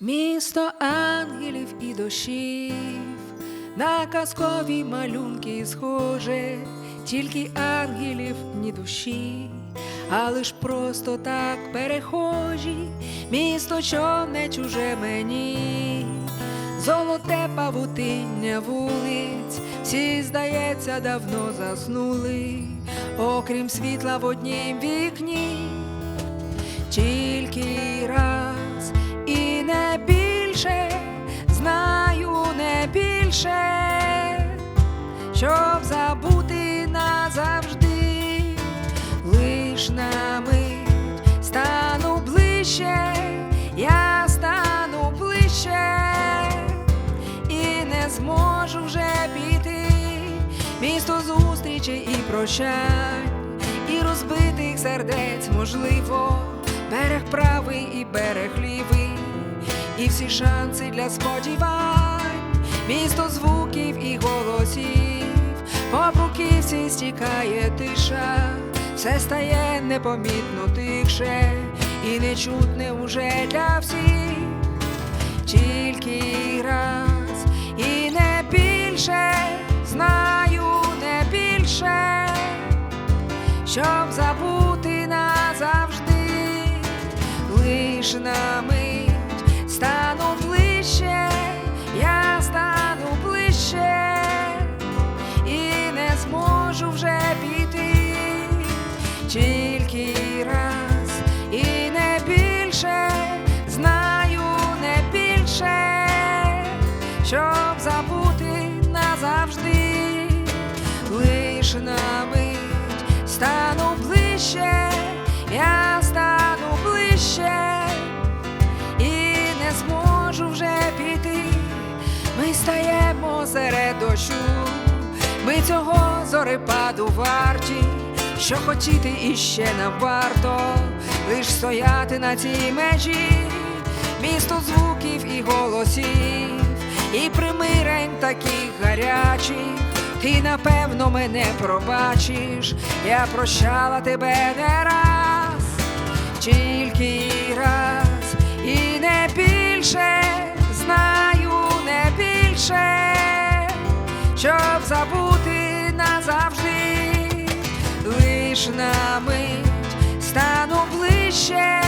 Місто ангелів і дощів, на казкові малюнки схоже, тільки ангелів ні душі, а лиш просто так перехожі, місто, що чуже мені, золоте павутиння вулиць, всі, здається, давно заснули, окрім світла в однім вікні. Тільки раз щоб забути назавжди, лиш на мить стану ближче, я стану ближче. І не зможу вже піти, місто зустрічі і прощань, і розбитих сердець можливо, берег правий і берег лівий, і всі шанси для сподівань, місто звуків і голосів, по бруківці стікає тиша, все стає непомітно тихше, і нечутне уже для всіх. Тільки раз і не більше, знаю не більше, щоб забути назавжди, лиш на тільки раз. І не більше, знаю не більше, щоб забути назавжди, лиш на мить стану ближче, я стану ближче. І не зможу вже піти. Ми стаємо серед дощу, ми цього зорепаду варті, що хотіти іще нам варто, лиш стояти на цій межі, місто звуків і голосів, і примирень таких гарячих, ти напевно мене пробачиш, я прощала тебе не раз, тільки раз. І не більше, знаю не більше, щоб забути назавжди, лиш на мить стану ближче,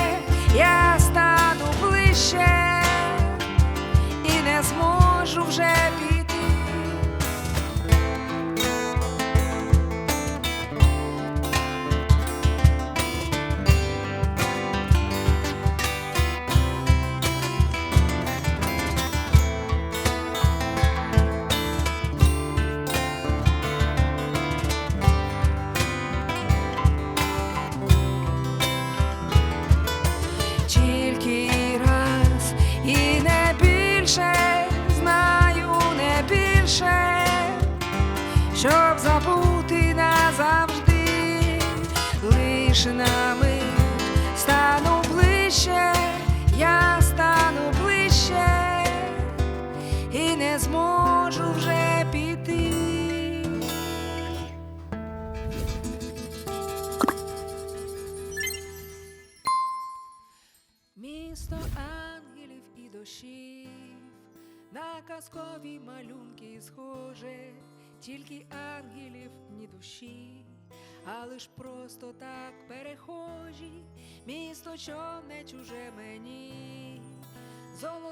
щоб забути назавжди, лиш на мить стану ближче, я стану ближче і не зможу вже піти. Місто ангелів і дощів, на казкові малюнки схоже, тільки ангелів ні душі, а лиш просто так перехожі, місто, що не чуже мені, золоте.